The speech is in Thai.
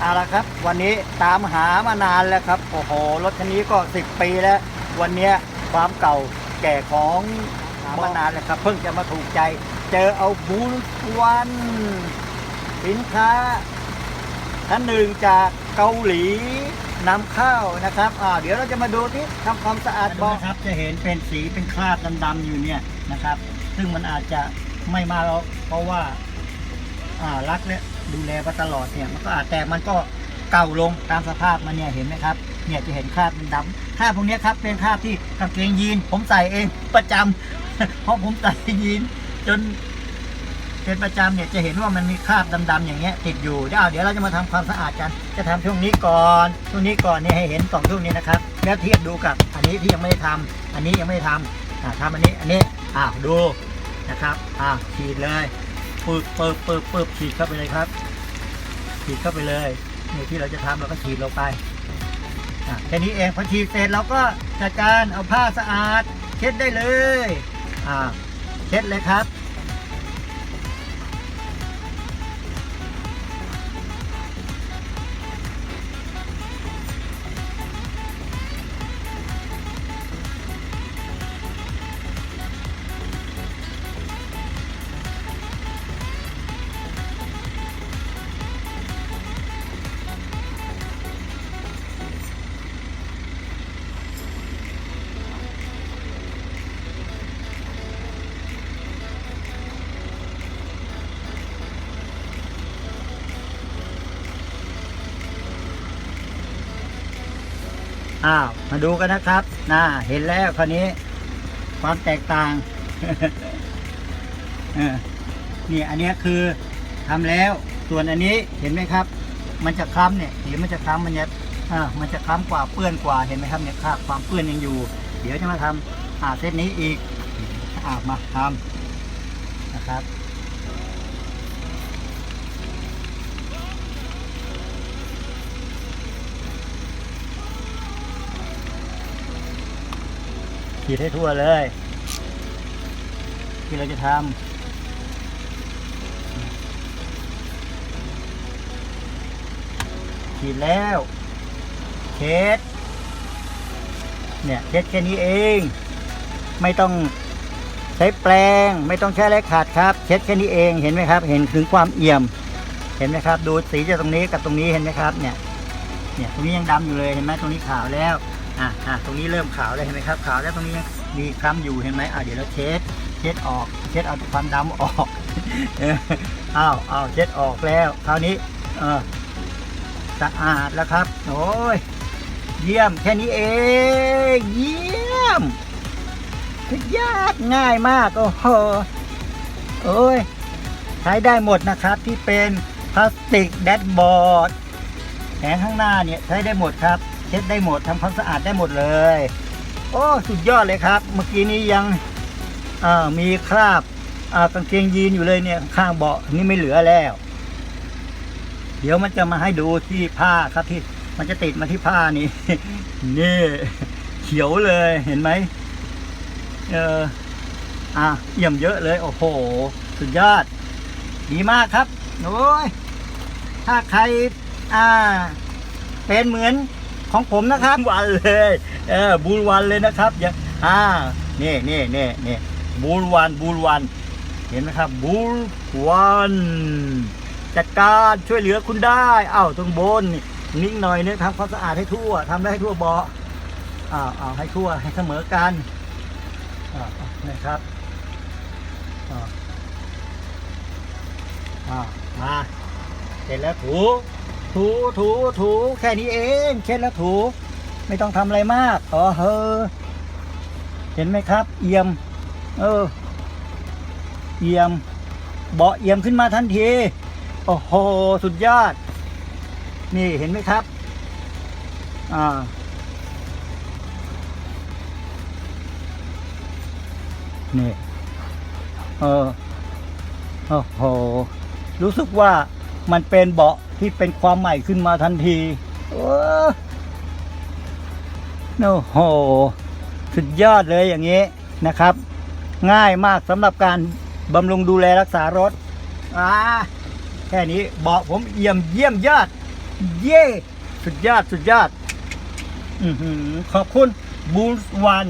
เอาละครับ วันนี้ตามหามานานแล้วครับโอ้โหรถคันนี้ก็ 10 ปีแล้ว วันเนี้ยความเก่าแก่ของหามานานแล้วครับ เพิ่งจะมาถูกใจ เจอเอาบูลวันสินค้าท่านหนึ่งจากเกาหลีนำเข้านะครับอ่าเดี๋ยวเราจะมาดูที่ทำความสะอาดเบาะครับ จะเห็นเป็นสีเป็นคราบดำๆอยู่เนี่ยนะครับ ซึ่งมันอาจจะไม่มาหรอกเพราะว่าอ่ารักและ ดูแลมาตลอดเนี่ยมันก็อาจแต่มันก็เก่าลงตามสภาพมันเนี่ยเห็นไหมครับเนี่ยจะเห็นคราบมันดำคราบพวกนี้ครับเป็นคราบที่กางเกงยีน ผมใส่เองประจำเพราะผมใส่ยีน จนเป็นประจำเนี่ยจะเห็นว่ามันมีคราบดำๆอย่างเงี้ยติดอยู่เดี๋ยวเดี๋ยวเราจะมาทำความสะอาดกัน จะทำช่วงนี้ก่อนช่วงนี้ก่อนเนี่ยให้เห็นสองช่วงนี้นะครับ แล้วเทียบดูกับอันนี้ที่ยังไม่ได้ทำอันนี้ยังไม่ได้ทำทำอันนี้อันนี้อ่าดูนะครับอ่าฉีดเลย ปึ๊บปึ๊บปึบปึบฉีดเข้าไปเลยครับฉีดเข้าไปเลยนี่ที่เราจะทำเราก็ฉีดลงไปแค่นี้เองพอฉีดเสร็จเราก็จัดการเอาผ้าสะอาด เช็ดได้เลยอ่าเช็ดเลยครับ อ้าว มาดูกันนะครับน่าเห็นแล้วคราวนี้ ความแตกต่างเออนี่อันนี้คือทำแล้วส่วนอันนี้เห็นไหมครับ มันจะคล้ำเนี่ยสีมันจะคล้ำมันจะอ่ามันจะคล้ำกว่าเปื้อนกว่าเห็นไหมครับเนี่ยคราบความเปื้อนยังอยู่ เดี๋ยวจะมาทำอ่าเซตนี้อีกอ่ามาทำนะครับ ฉีดให้ทั่วเลย ที่เราจะทำฉีดแล้วเช็ดเนี่ยเช็ดแค่นี้เอง ไม่ต้องใช้แปรงไม่ต้องใช้อะไรขาดครับ เช็ดแค่นี้เองเห็นไหมครับ เห็นถึงความเอี่ยม เห็นไหมครับ ดูสีจากตรงนี้กับตรงนี้เห็นไหมครับ เนี่ยเนี่ยตรงนี้ยังดำอยู่เลยเห็นไหมตรงนี้ขาวแล้ว อะอะตรงนี้เริ่มขาวแล้วเห็นไหมครับ ขาวแล้วตรงนี้มีคล้ำอยู่เห็นไหมอะเดี๋ยวเราเช็ด เช็ดออก เช็ดเอาความดำออกเอ้าวอ้าวเช็ดออกแล้ว คราวนี้ เออสะอาดแล้วครับ โอ้ย เยี่ยมแค่นี้เอง เยี่ยมสุดยอดง่ายมาก โอ้โหโอ้ยใช้ได้หมดนะครับที่เป็นพลาสติกแดชบอร์ดแผงข้างหน้าเนี่ยใช้ได้หมดครับ เช็ดได้หมดทำความสะอาดได้หมดเลย โอ้สุดยอดเลยครับ เมื่อกี้นี้ยังมีคราบกางเกงยีนอยู่เลยเนี่ยข้างเบาะนี่ไม่เหลือแล้ว เดี๋ยวมันจะมาให้ดูที่ผ้าครับที่มันจะติดมาที่ผ้านี่นี่เขียวเลยเห็นไหมเอออะเอี่ยมเยอะเลย โอ้โห สุดยอด ดีมากครับโอ้ยถ้าใครอ่า เป็นเหมือน ของผมนะครับวันเลยเออบูรวันเลยนะครับอย่าอ่านี่นี่นี่นี่บูรวันบูรวันเห็นไหมครับบูรวันจัดการช่วยเหลือคุณได้อ้าวตรงบนนิ่งหน่อยเนี่ยทำความสะอาดให้ทั่วทำได้ให้ทั่วเบาะอ้าวอ้าวให้ทั่วให้เสมอกันอ่าอ่านะครับอ่าอ่ามาเสร็จแล้วถู ถูถูถูแค่นี้เองเช็ดแล้วถู ไม่ต้องทำอะไรมากอ๋อเฮอเห็นไหมครับ เอี่ยม เออ เอี่ยม เบาเอี่ยมขึ้นมาทันทีโอ้โหสุดยอด นี่เห็นไหมครับ อ่านี่เออโอ้โห รู้สึกว่ามันเป็นเบาะ ที่เป็นความใหม่ขึ้นมาทันทีโอ้โหสุดยอดเลยอย่างนี้นะครับ ง่ายมากสำหรับการบำรุงดูแลรักษารถอ่าแค่นี้เบาะผมเยี่ยมเยี่ยมยอด เย่สุดยอดสุดยอดอขอบคุณบูสวัน